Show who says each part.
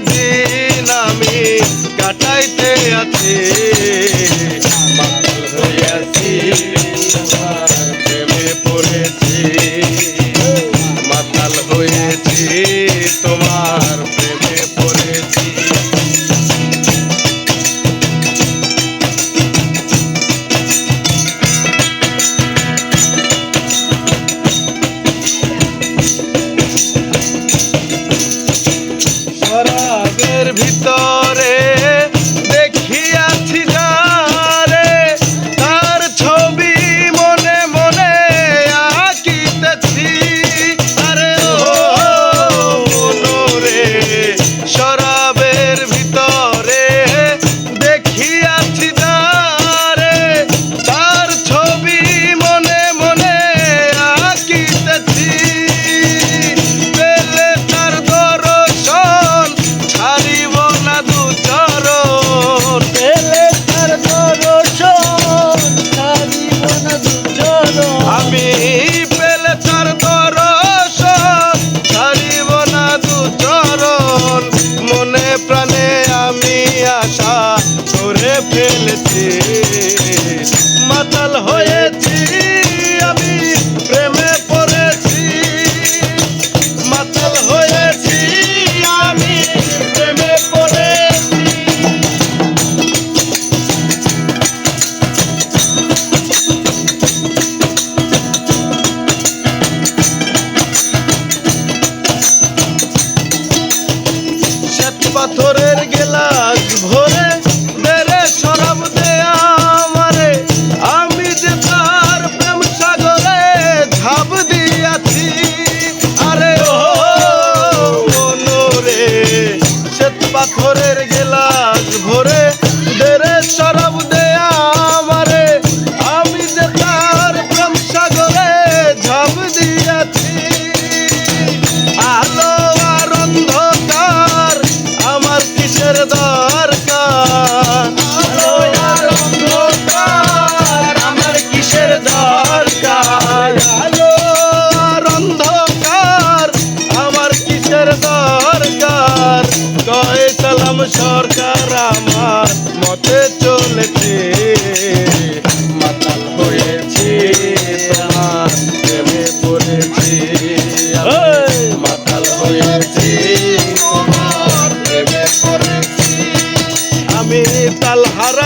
Speaker 1: দিন আমি কাটাইতে আছি। তালহারা